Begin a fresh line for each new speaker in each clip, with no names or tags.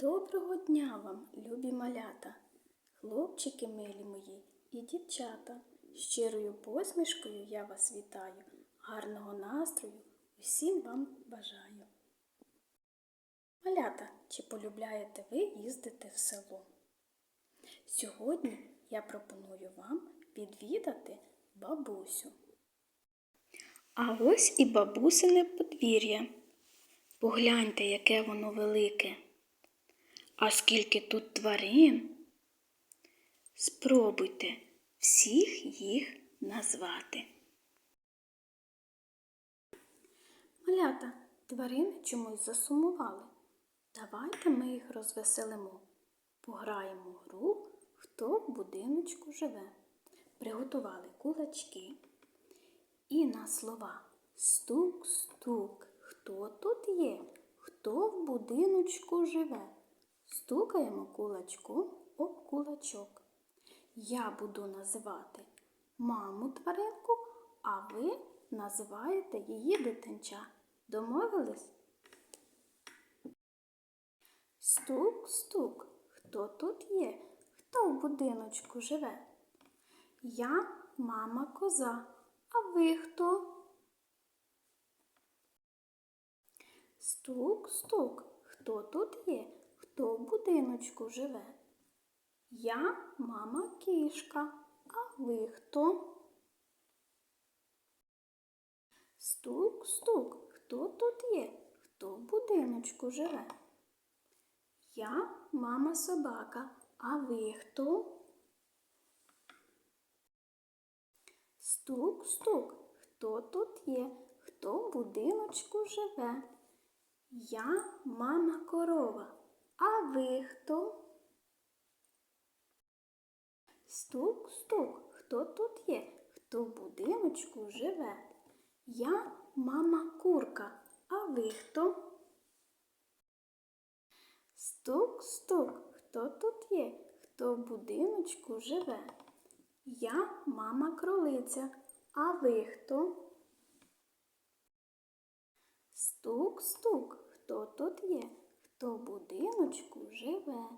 Доброго дня вам, любі малята, хлопчики милі мої і дівчата. Щирою посмішкою я вас вітаю, гарного настрою усім вам бажаю. Малята, чи полюбляєте ви їздити в село? Сьогодні я пропоную вам відвідати бабусю. А ось і бабусине подвір'я. Погляньте, яке воно велике. А скільки тут тварин? Спробуйте всіх їх назвати. Малята, тварини чомусь засумували. Давайте ми їх розвеселимо. Пограємо гру, хто в будиночку живе. Приготували кулачки. І на слова стук-стук. Хто тут є? Хто в будиночку живе? Стукаємо кулачком об кулачок. Я буду називати маму тваринку, а ви називаєте її дитинча. Домовились? Стук-стук. Хто тут є? Хто в будиночку живе? Я мама коза. А ви хто? Стук-стук. Хто тут є? Хто в будиночку живе? Я мама кішка. А ви хто? Стук-стук. Хто тут є? Хто в будиночку живе? Я мама собака. А ви хто? Стук-стук. Хто тут є? Хто в будиночку живе? Я мама корова. А ви хто? Стук-стук. Хто тут є? Хто в будиночку живе? Я мама курка. А ви хто? Стук-стук. Хто тут є? Хто в будиночку живе? Я мама кролиця. А ви хто? Стук-стук. Хто тут є? Хто будиночку живе?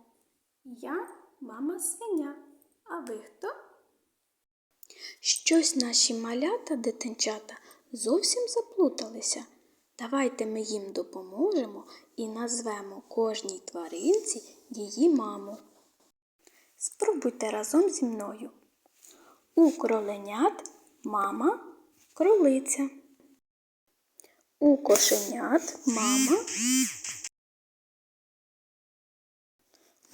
Я мама свиня. А ви хто? Щось наші малята, дитинчата, зовсім заплуталися. Давайте ми їм допоможемо і назвемо кожній тваринці її маму. Спробуйте разом зі мною. У кроленят мама кролиця. У кошенят мама.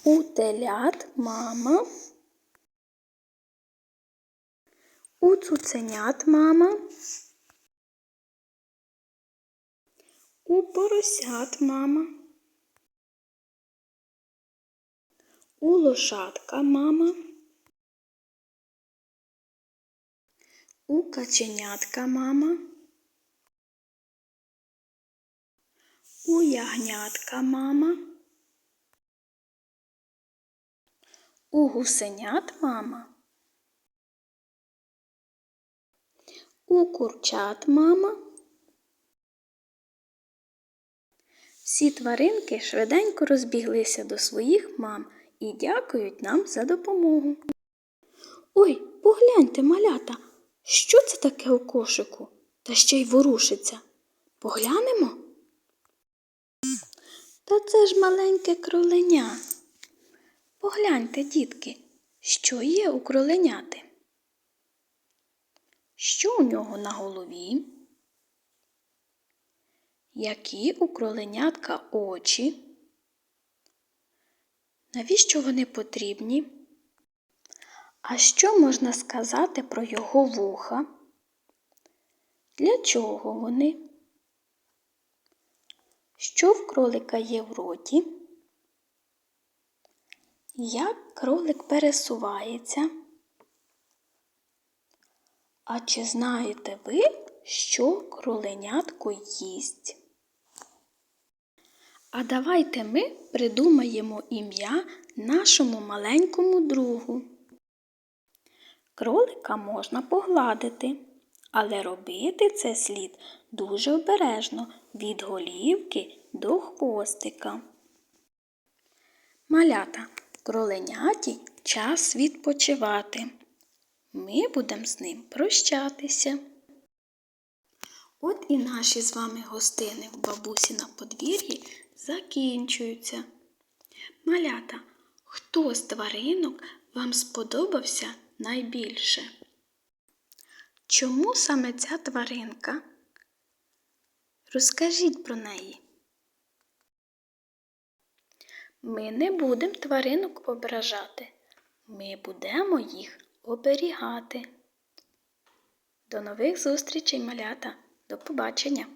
У телят мама. У цуценят мама. У поросят мама. У лошадка мама. У каченятка мама. У ягнятка мама. У гусенят мама. У курчат мама. Всі тваринки швиденько розбіглися до своїх мам і дякують нам за допомогу. Ой, погляньте, малята, що це таке у кошику? Та ще й ворушиться. Поглянемо? Та це ж маленьке кроленя. Погляньте, дітки, що є у кроленяти? Що у нього на голові? Які у кроленятка очі? Навіщо вони потрібні? А що можна сказати про його вуха? Для чого вони? Що в кролика є в роті? Як кролик пересувається? А чи знаєте ви, що кроленятко їсть? А давайте ми придумаємо ім'я нашому маленькому другу. Кролика можна погладити, але робити це слід дуже обережно від голівки до хвостика. Малята, кроленяті час відпочивати. Ми будемо з ним прощатися. От і наші з вами гостини в бабусі на подвір'ї закінчуються. Малята, хто з тваринок вам сподобався найбільше? Чому саме ця тваринка? Розкажіть про неї. Ми не будемо тваринок ображати. Ми будемо їх оберігати. До нових зустрічей, малята. До побачення!